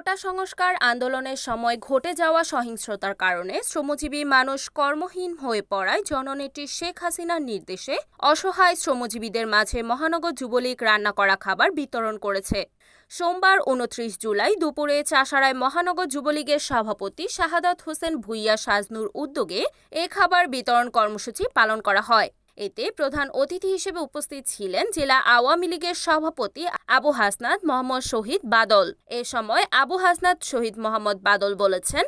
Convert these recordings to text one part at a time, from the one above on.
কোটা সংস্কার আন্দোলনের সময় ঘটে যাওয়া সহিংসতার কারণে শ্রমজীবী মানুষ কর্মহীন হয়ে পড়ায় জননেত্রী শেখ হাসিনার নির্দেশে অসহায় শ্রমজীবীদের মাঝে মহানগর যুবলীগ রান্না করা খাবার বিতরণ করেছে। সোমবার উনত্রিশ জুলাই দুপুরে চাষারায় মহানগর যুবলীগের সভাপতি শাহাদাত হোসেন ভুইয়া সাজনুর উদ্যোগে এ খাবার বিতরণ কর্মসূচি পালন করা হয়। এতে প্রধান অতিথি হিসেবে উপস্থিত ছিলেন জেলা আওয়ামী লীগের সভাপতি আবু হাসনাত মোহাম্মদ শহীদ বাদল। এ সময় আবু হাসনাত শহীদ মোহাম্মদ বাদল বলেছেন,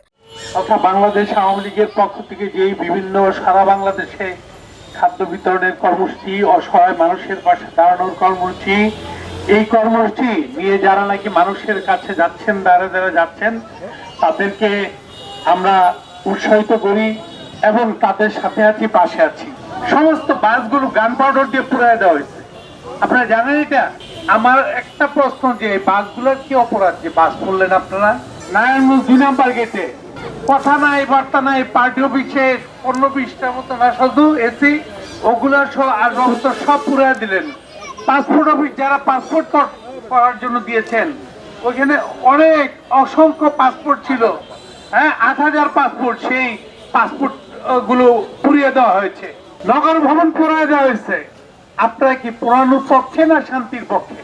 তথা বাংলাদেশ আওয়ামী লীগের পক্ষ থেকে যে বিভিন্ন সারা বাংলাদেশে খাদ্য বিতরণের কর্মসূচি, অসহায় মানুষের পাশে দাঁড়ানোর কর্মসূচি, এই কর্মসূচি নিয়ে যারা নাকি মানুষের কাছে যাচ্ছেন, দ্বারা যারা যাচ্ছেন, তাদেরকে আমরা উৎসাহিত করি এবং তাদের সাথে আছি, পাশে আছি। সমস্ত বাসগুলো গান পাউডার দিয়ে পুরাই দেওয়া হয়েছে। আপনারা জানেন এটা? আমার একটা প্রশ্ন যে বাসগুলোর কি অপরাধ? যে বাস করলেন আপনারা? নারায়ণগঞ্জ দুই নাম্বার গেটে। কথা নাই, বার্তা নাই, পার্টি অফিসে পনেরো বিশটার মতো না শুধু এসি, ওগুলো আর রহস্য সব পুরাই দিলেন। পাসপোর্ট অফিস যারা পাসপোর্ট করার জন্য দিয়েছেন, ওইখানে অনেক অসংখ্য পাসপোর্ট ছিল। হ্যাঁ আট হাজার পাসপোর্ট সেই পাসপোর্টগুলো পুড়িয়ে দেওয়া হয়েছে। নগর ভবন পুরাই দেওয়া হয়েছে। আপনারা কি পুরানোর পক্ষে না শান্তির পক্ষে?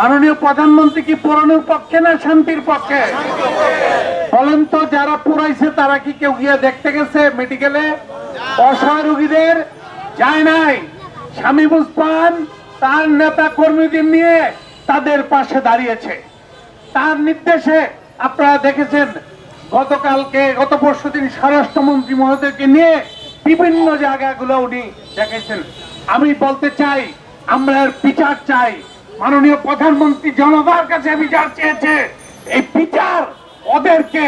মাননীয় প্রধানমন্ত্রী কি পুরানোর পক্ষে না শান্তির পক্ষে? বলেন তো, যারা পুরাইছে তারা কি কেউ গিয়ে দেখতে গেছে মেডিকেলে অসহায় রোগীদের যায় নাই। স্বামী বুসপান তার নেতা কর্মীদের নিয়ে তাদের পাশে দাঁড়িয়েছে। তার নির্দেশে আপনারা দেখেছেন, গতকালকে, গত পরশু দিন স্বরাষ্ট্রমন্ত্রী মহোদয়কে নিয়ে বিভিন্ন জায়গাগুলো উনি দেখেছেন। আমি বলতে চাই, আমরা বিচার চাই। মাননীয় প্রধানমন্ত্রী জনতার কাছে বিচার চেয়েছে। এই বিচার ওদেরকে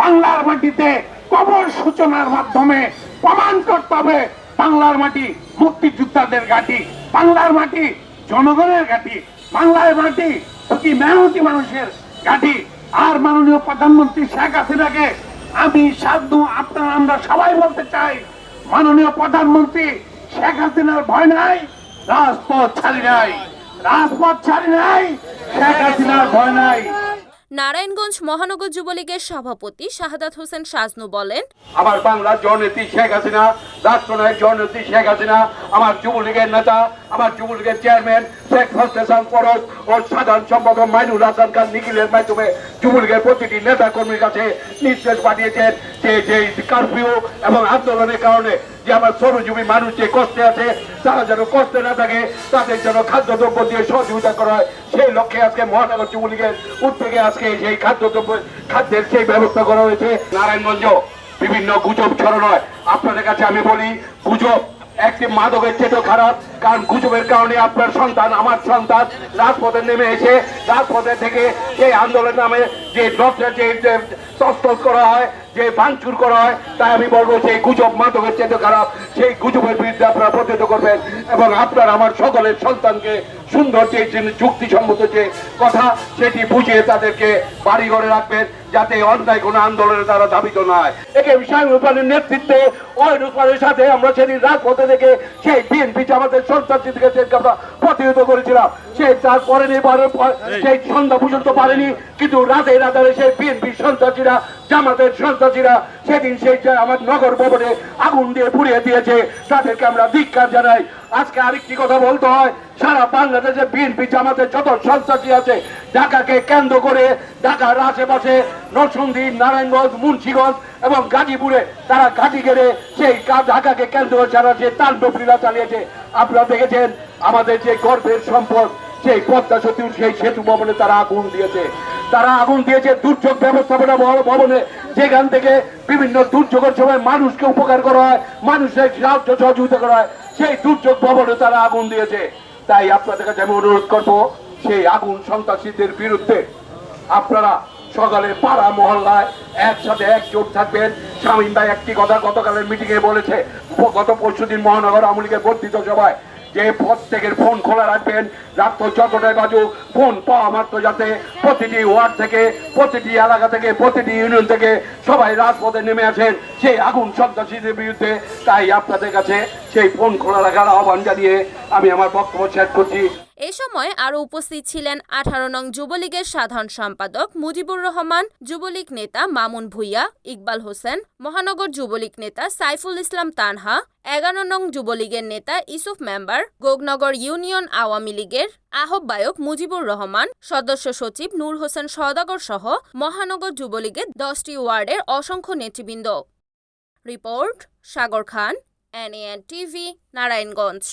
বাংলার মাটিতে কবর সূচনার মাধ্যমে প্রমাণ করতে হবে। বাংলার মাটি মুক্তিযোদ্ধাদের ঘাঁটি, বাংলার মাটি জনগণের ঘাঁটি, বাংলার মাটি কি মেহনতি মানুষের ঘাঁটি। আর মাননীয় প্রধানমন্ত্রী শেখ হাসিনাকে আমি সাধু আপনারা আমরা সবাই বলতে চাই মাননীয় প্রধানমন্ত্রী শেখ হাসিনার ভয় নাই রাজপথ ছাড়ি নাই। রাজপথ ছাড়ি নাই শেখ হাসিনার ভয় নাই। নারায়ণগঞ্জ মহানগর যুবলীগের সভাপতি শাহাদাত হোসেন সাজনু বলেন আমার বাংলার জননেত্রী শেখ হাসিনা রাষ্ট্রনায়ক জননেত্রী শেখ হাসিনা আমার যুবলীগের নেতা আমার যুবলীগের চেয়ারম্যান শেখ ফস্টেশন ফরজ ও সাধারণ সম্পাদক মাইনুল হাসান খান নিখিলের মাধ্যমে যুবলীগের প্রতিটি নেতা কর্মীর কাছে নির্দেশ পাঠিয়েছেন যে যে কারফিউ এবং আন্দোলনের কারণে যে আমার শ্রমজীবী মানুষ যে কষ্টে আছে, তারা যেন কষ্টে না থাকে, তাদের জন্য খাদ্যদ্রব্য দিয়ে সহযোগিতা করা হয়। সেই লক্ষ্যে আজকে মহানগর যুবলীগের উদ্যোগে আজকে সেই খাদ্যদ্রব্য, খাদ্যের সেই ব্যবস্থা করা হয়েছে। নারায়ণগঞ্জ, বিভিন্ন গুজব ছড়ানো হয়। আপনাদের কাছে আমি বলি, গুজব একটি মাদকের চেয়েও খারাপ। কারণ গুজবের কারণে আপনার সন্তান, আমার সন্তান রাজপথে নেমে এসে, রাজপথে থেকে যে আন্দোলন নামে যে ডক্টর যে করা হয় যে ভাঙচুর করা হয়, তাই আমি বলব সেই গুজব মাদকের চেয়ে খারাপ। সেই গুজবের বিরুদ্ধে আপনারা প্রতিহত করবেন এবং আপনার আমার সকলের সন্তানকে সুন্দর যে যুক্তিসম্মত যে কথা সেটি বুঝিয়ে তাদেরকে বাড়ি ঘরে রাখবেন, যাতে অন্যায় কোনো আন্দোলনে তারা ধাবিত না হয়। একে বিষয় রূপানের নেতৃত্বে, ওই রূপানের সাথে আমরা সেদিন রাজপথে থেকে সেই বিএনপি আমাদের যেদিনকে আমরা প্রতিহত করেছিলাম। সেই তারপরে নিবারের পর সেই সন্ধ্যা পর্যন্ত পারেনি কিন্তু রাতে রাতে সেই বিএনপি সন্ত্রাসীরা জামাতের সন্ত্রাসীরা সেদিন সেই আমার নগর ভবনে আগুন দিয়ে পুড়িয়ে দিয়েছে তাদেরকে আমরা ধিক্কার জানাই। আজকে আরেকটি কথা বলতে হয় সারা বাংলাদেশে বিএনপি জামাতের যত সন্ত্রাসী আছে ঢাকাকে কেন্দ্র করে ঢাকার আশেপাশে নরসিংদী নারায়ণগঞ্জ মুন্সিগঞ্জ এবং গাজীপুরে তারা ঘাঁটি গেড়ে সেই কা- ঢাকাকে কেন্দ্র করে যারা যে তাণ্ডবলীলা চালিয়েছে। আপনারা দেখেছেন আমাদের যে গর্বের সম্পদ সেই পদ্মা সেতু সেই সেতু ভবনে তারা আগুন দিয়েছে। তারা আগুন দিয়েছে দুর্যোগ ব্যবস্থাপনা ভবনে। যেখান থেকে বিভিন্ন দুর্যোগের সময় মানুষকে উপকার করা হয়, মানুষের সাহায্য সহযোগিতা করা হয়, সেই দুর্যোগ ভবনে তারা আগুন দিয়েছে। তাই আপনাদের কাছে আমি অনুরোধ করব, সেই আগুন সন্ত্রাসীদের বিরুদ্ধে আপনারা সকালে পাড়া মহল্লায় একসাথে একজোট থাকবেন। স্বামীন ভাই একটি কথা গতকালের মিটিং এ বলেছে। গত পরশু দিন মহানগর আওয়ামী লীগের বর্ধিত সভায় যে প্রত্যেকের ফোন খোলা রাখবেন, রাত্র যতটাই বাজুক, ফোন পাওয়া মাত্র যাতে প্রতিটি ওয়ার্ড থেকে, প্রতিটি এলাকা থেকে, প্রতিটি ইউনিয়ন থেকে সবাই রাজপথে নেমে আসেন। সেই আগুন সন্ত্রাসীদের বিরুদ্ধে, তাই আপনাদের কাছে সেই ফোন খোলা রাখার আহ্বান জানিয়ে আমি আমার বক্তব্য শেষ করছি। সময় আরও উপস্থিত ছিলেন আঠারো নং যুবলীগের সাধারণ সম্পাদক মুজিবুর রহমান, যুবলীগ নেতা মামুন ভুইয়া, ইকবাল হোসেন, মহানগর যুবলীগ নেতা সাইফুল ইসলাম তানহা, এগারো নং যুবলীগের নেতা ইসুফ মেম্বার, গোগনগর ইউনিয়ন আওয়ামী লীগের আহ্বায়ক মুজিবুর রহমান, সদস্য সচিব নূর হোসেন সওদাগর সহ মহানগর যুবলীগের দশটি ওয়ার্ডের অসংখ্য নেতৃবৃন্দ। Report, Sagar Khan NN TV, Narayanganj.